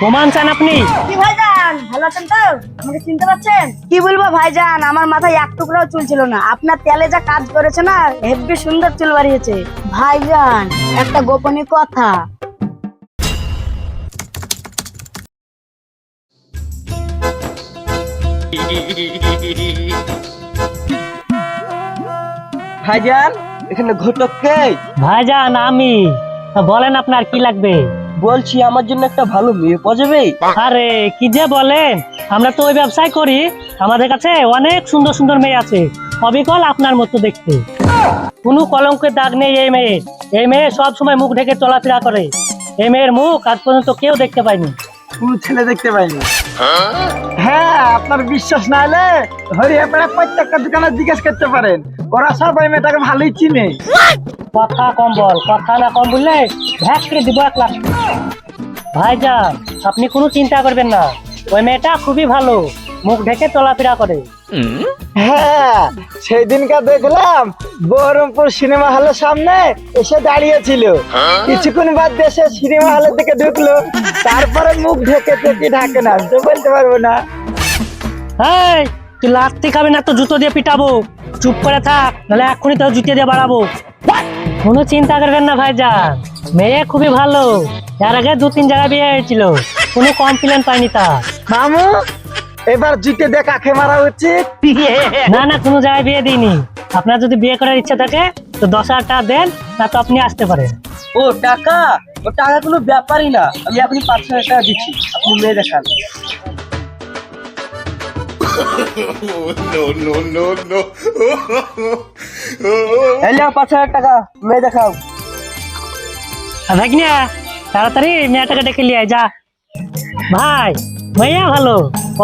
প্রমাণ চান আপনি? কি ভাইজান? ভালো আছেন তো? আমাকে চিনতে পারছেন? কি বলব ভাইজান আমার মাথায় এক টুকরাও চুল ছিল না। আপনার তেলে যা কাজ করেছে না হেব্বি সুন্দর চুল বাড়িয়েছে। ভাইজান একটা গোপনীয় কথা। ভাইজান এখানে ঘটক কে? ভাইজান আমি। বলেন আপনার কি লাগবে? বলছি আমার জন্য একটা ভালো মেয়ে পাওয়া যাবে আরে কি যে বলেন। আমরা তো ওই ব্যবসায় করি। আমাদের কাছে অনেক সুন্দর সুন্দর মেয়ে আছে। অবিকল আপনার মতো দেখতে। কোনো কলঙ্কের দাগ নেই এই মেয়ে। এই মেয়ে সব সময় মুখ ঢেকে চলাফেরা করে। এই মেয়ের মুখ আজ পর্যন্ত কেউ দেখতে পায়নি। কোন ছেলে দেখতে পাইনি হ্যাঁ? আপনার বিশ্বাস না হলে হরিয়া পেড়া প্রত্যেকটা দোকানে জিজ্ঞেস করতে পারেন। ওরা সবাই মেয়েটাকে ভালোই চিনে। কথা কম বল কথা না কম বললে ভ্যাক করে দিব এক লাখ। ভাইজান আপনি কোনো চিন্তা করবেন না। ওই মেয়েটা খুবই ভালো মুখ ঢেকে চলাফেরা করে। হ্যাঁ সেই দিনকার দেখলাম বহরমপুর সিনেমা হলের সামনে এসে দাঁড়িয়েছিল। কিছুক্ষণ বাদ দেশে সিনেমা হলের দিকে ঢুকলো। তারপরে মুখ ঢেকে চোখে ঢাকে না তো বলতে পারব না। এই তুই লাস্তি খাবি না তো জুতো দিয়ে পিটাবো। চুপ করে থাক নাহলে এক্ষুনি তো জুতো দিয়ে বাড়াবো। কোনো চিন্তা করবেন না ভাই ভাইজান মেয়ে খুবই ভালো। এর আগে দু তিন জায়গায় বিয়ে হয়েছিল কোনো কমপ্লেন পাইনি তা মামু এবার জুতে দিয়ে কাকে মারা উচিত না না কোনো জায়গায় বিয়ে দিইনি। আপনার যদি বিয়ে করার ইচ্ছা থাকে তো দশ হাজার টাকা দেন না তো আপনি আসতে পারেন। ও টাকা? ও টাকা কোনো ব্যাপারই না। আমি আপনি পাঁচ হাজার টাকা দিচ্ছি। আপনি মেয়ে দেখান। পাঁচ হাজার টাকা। মেয়ে দেখাও। ভাগ্নিয়া তাড়াতাড়ি মেয়েটাকে ডেকে আয়, যা। ভাই মেয়া ভালো।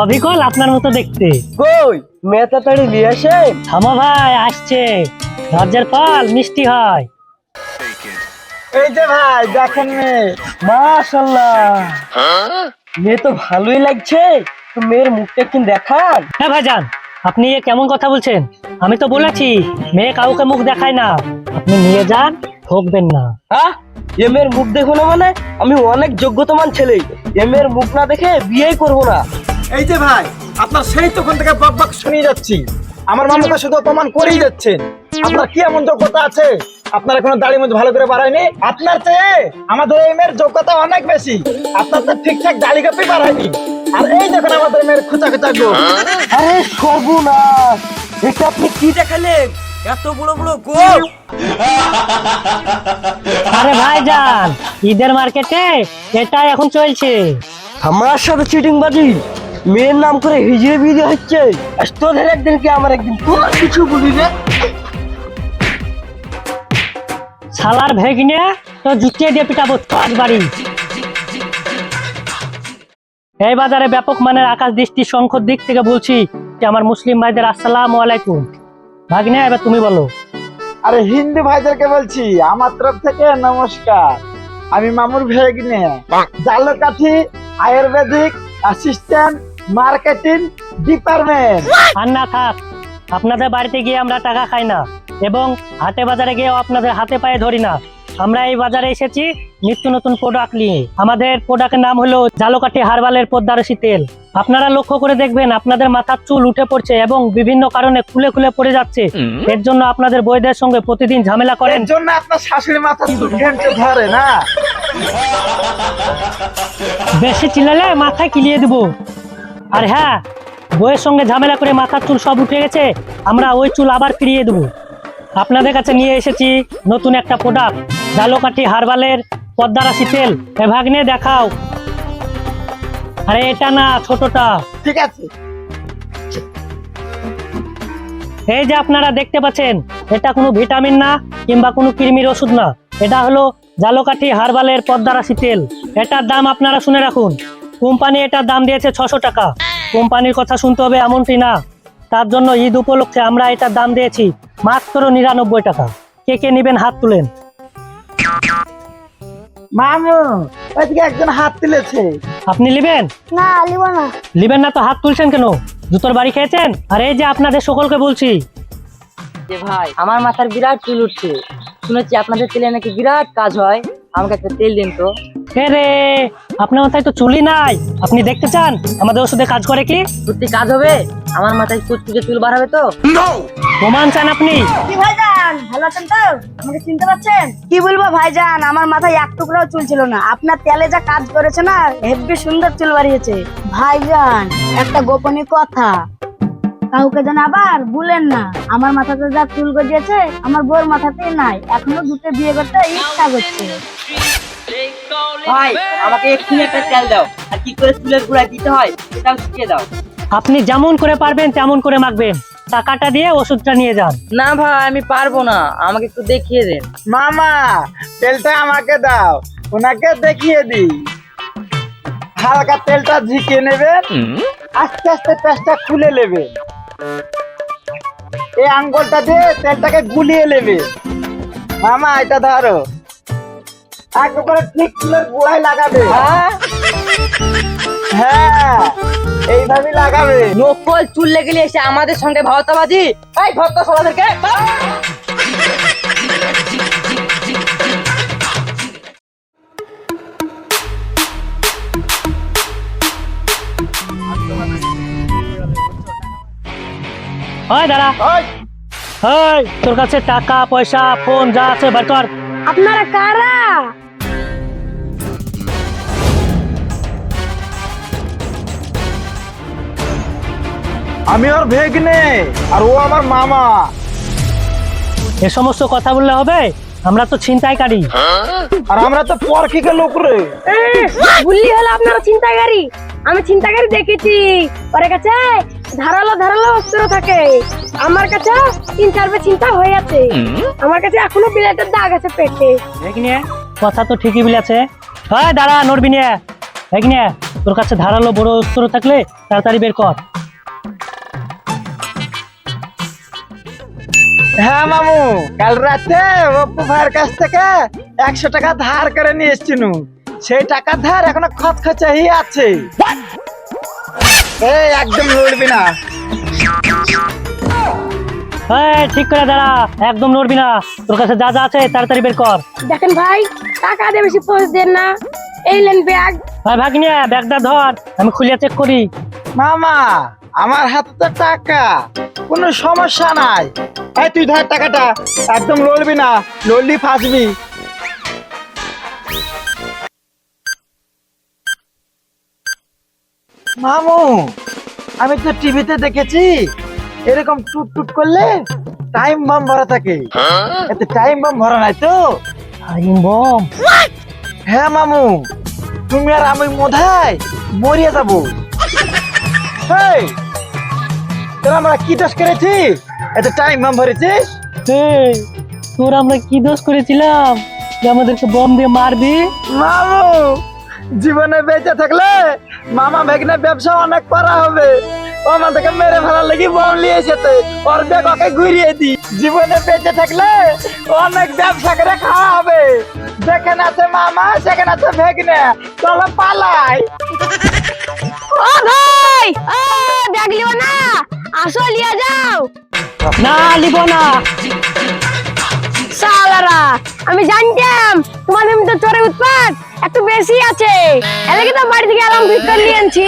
অবিকল আপনার মতো দেখতে। কই? মেয়ে তাড়াতাড়ি নিয়ে আসে। থামো ভাই আসছে। ধৈর্যের ফল মিষ্টি হয়। এই যে ভাই দেখেন মেয়ে। মাশাল্লাহ মেয়ে তো ভালোই লাগছে। মেয়ের মুখটা কি দেখান। হ্যাঁ ভাইজান আপনি এ কেমন কথা বলছেন? আমি তো বলেছি মেয়ে কাউকে মুখ দেখায় না। আপনি নিয়ে যান ঠকবেন না। হ্যাঁ? এ মেয়ের মুখ দেখো না মানে আমি অনেক যোগ্যতমান ছেলে। এ মেয়ের মুখ না দেখে বিয়েই করব না। এই যে ভাই আপনার সেই তখন থেকে বক বক শুনিয়ে যাচ্ছি। আমার মামাকে শুধু অপমান করেই যাচ্ছেন। আপনার কি এমন যোগ্যতা আছে? আপনার এখনও দাড়ি মধ্যে ভালো করে বাড়ায়নি? আপনার চেয়ে আমাদের এই মেয়ের যোগ্যতা অনেক বেশি। আপনার তো ঠিকঠাক দাড়ি কাপি বাড়ায়নি। আর এই দেখুন আমাদের মেয়ের খুচা খুচা গো। আরে সর্বনাশ! এটা আপনি কি দেখালেন? এত বড় বড় গোল! আরে ভাইজান ঈদের মার্কেটে এটাই এখন চলছে। আমার সাথে চিটিং বাজি। মেয়ের নাম করে হিজিয়ে বিজে হচ্ছে। তোদের একদিন কি আমার একদিন তোর কিছু বলি রে? শালার ভেগনে তো জুতিয়ে দিয়ে পিটাবো পাঁচ বাড়ি। এই বাজারে ব্যাপক মানের আকাশ দৃষ্টি সংখ্যর দিক থেকে বলছি যে আমার মুসলিম ভাইদের আসসালামু আলাইকুম। ভাগ্নে এবার তুমি বলো। আরে হিন্দু ভাইদেরকে বলছি আমার তরফ থেকে নমস্কার। আমি মামুর ভেগনে। Jhalokathi ayurvedic assistant marketing department আর না থাক। আপনাদের বাড়িতে গিয়ে আমরা টাকা খাই না এবং হাটে বাজারে গিয়েও আপনাদের হাতে পায়ে ধরি না। আমরা এই বাজারে এসেছি নিত্য নতুন প্রোডাক্ট নিয়ে। আমাদের প্রোডাক্টের নাম হলো জালোকাঠি হারবালের পদ্মারসি তেল। আপনারা লক্ষ্য করে দেখবেন আপনাদের মাথার চুল উঠে পড়ছে এবং বিভিন্ন কারণে খুলে খুলে পড়ে যাচ্ছে। এর জন্য আপনাদের বইদের সঙ্গে প্রতিদিন ঝামেলা করেন। এর জন্য আপনার শাশুড়ি মাথা ধরে না। বেশি চিল্লালে মাথায় কিলিয়ে দেবো। আর হ্যাঁ বইয়ের সঙ্গে ঝামেলা করে মাথার চুল সব উঠে গেছে আমরা ওই চুল আবার ফিরিয়ে দেবো। আপনাদের কাছে নিয়ে এসেছি নতুন একটা প্রোডাক্ট জালোকাঠি হারবালের পদ্মারাশি তেল। এ ভাগ্নে দেখাও। আরে এটা না ছোটটা। ঠিক আছে। এই যে আপনারা দেখতে পাচ্ছেন এটা কোনো ভিটামিন না কিংবা কোনো কৃমির ওষুধ না। এটা হলো জালোকাঠি হারবালের পদ্মারাশি তেল। এটার দাম আপনারা শুনে রাখুন। কোম্পানি এটার দাম দিয়েছে ছশো টাকা। কোম্পানির কথা শুনতে হবে এমনটি না। তার জন্য ঈদ উপলক্ষে আমরা এটার দাম দিয়েছি মাত্র নিরানব্বই টাকা। কে কে নেবেন হাত তুলেন। মামু ওইদিকে একজন হাত তুলেছে। আপনি নেবেন না লিব না। নেবেন না তো হাত তুলছেন কেন? জুতোর বাড়ি খেয়েছেন? আর এই যে আপনাদের সকলকে বলছি। যে ভাই আমার মাথার বিরাট চুল উঠছে। শুনেছি আপনাদের তেলে নাকি বিরাট কাজ হয়। আমাকে একটা তেল দিন তো। হে রে আপনার মাথায় তো চুলই নাই। আপনি দেখতে চান? আমাদের ওষুধে কাজ করে কি? সত্যি কাজ হবে? আমার মাথায় কুচকুচে চুল বার হবে তো! প্রমাণ চান আপনি? কি ভাইজান? ভালো আছেন তো? আমাকে চিনতে পারছেন কি বলব ভাইজান? আমার মাথায় এক টুকরাও চুল ছিল না। আপনার তেলে যা কাজ করেছে না হেব্বি সুন্দর চুল বাড়িয়েছে। ভাইজান একটা গোপনীয় কথা। কাউকে যেন আবার ভুলেন না। আমার মাথাতে যা চুল গজিয়েছে আমার বউর মাথাতেই নাই। এখনও দুটো বিয়ে করতে ইচ্ছা করছে। ভাই আমাকে এক্ষুনি একটা তেল দাও। আর কি করে চুলের গুঁড়া দিতে হয় সেটাও শিখিয়ে দাও। আপনি যেমন করে পারবেন তেমন করে মাখবেন। টাকাটা দিয়ে ওষুধটা নিয়ে যান। না ভাই আমি পারব না। আমাকে একটু দেখিয়ে দেন। মামা তেলটা আমাকে দাও। ওনাকে দেখিয়ে দিই। হালকা তেলটা ঝিকে নেবেন। আস্তে আস্তে পেঁচটা খুলে নেবে এই আঙ্গুলটা দিয়ে তেলটাকে গুলিয়ে নেবে মামা এটা ধরো। একেবারে ঠিক চুলের গোড়ায় লাগাবে হ্যাঁ? এইভাবে লাগাবে। নকল চুল লেগে এসে আমাদের সঙ্গে ভাওতাবাজি? এই ভক্ত সবাদেরকে হয় দাঁড়া। হয় তোর কাছে টাকা পয়সা ফোন যা আছে বার কর। আপনারা কারা? আমি ওর ভেগনে আর ও আমার মামা। এ সমস্ত কথা বললে হবে? আমরা তো ছিনতাইকারী। আর আমরা তো পরখিকে লোক রে। বললি হলো আপনারা চিন্তাকারী আমি চিন্তাকারী দেখেছি। ওর কাছে ধারালো ধারালো অস্ত্র থাকে। আমার কাছে তিন চারবার চিন্তা হয়ে আছে। আমার কাছে এখনও বিলেটের দাগ আছে পেটে। কথা তো ঠিকই বলেছে। হয় দাঁড়া নড়বি নিয়ে। তোর কাছে ধারালো বড় অস্ত্র থাকলে তাড়াতাড়ি বের কর। হ্যাঁ মামু কাল রাতে অপু ভাইয়ের কাছ থেকে একশো টাকা ধার করে নিয়ে এসছিনু সেই টাকা ধার এখনও খত খচাই আছে। এই একদম লড়বি না। এই ঠিক করে দাঁড়া একদম নড়বি না। তোর কাছে যা যা আছে তাড়াতাড়ি বের কর। দেখেন ভাই টাকা দিয়ে বেশি পোস্ট দেন না। এই লেন ব্যাগ। ভাই ভাগ নিয়ে ব্যাগটা ধর আমি খুলিয়ে চেক করি। মামা আমার হাতে তো টাকা কোনো সমস্যা নাই। এই তুই ধর টাকাটা। একদম লড়বি না লড়লি ফাঁসবি। মামু আমি তো টিভিতে দেখেছি এরকম টুট টুট করলে টাইম বাম ভরা থাকে। এতে টাইম বাম ভরা নাই তো? Time bomb? হ্যাঁ মামু তুমি আর আমি মোধায় মরিয়া যাব। হেই, তোরা আমরা কি দোষ করেছি এত টাইম বাম ভরেছিস এই, তোর আমরা কি দোষ করেছিলাম? যে আমাদেরকে বম দিয়ে মারবি? মামু জীবনে বেঁচে থাকলে মামা ভেগনে ব্যবসা অনেক করা হবে। ও আমাদেরকে মেরে ফেলার লেগে বম নিয়ে এসেছে। ওর ব্যাগ ওকে ঘুরিয়ে দি। জীবনে বেঁচে থাকলে অনেক ব্যবসা করে খাওয়া হবে। যেখানে আছে মামা সেখানে আছে ভেগনে চলো পালাই। ও ভাই ও ব্যাগ লিও না? আসো লিয়ে যাও। না, লিব না। সালারা আমি জানতাম তোমাদের মধ্যে চোরে উৎপাত একটু বেশি আছে। এলাকে তো বাড়ি থেকে এলাম ভিতর নিয়ে আনছি।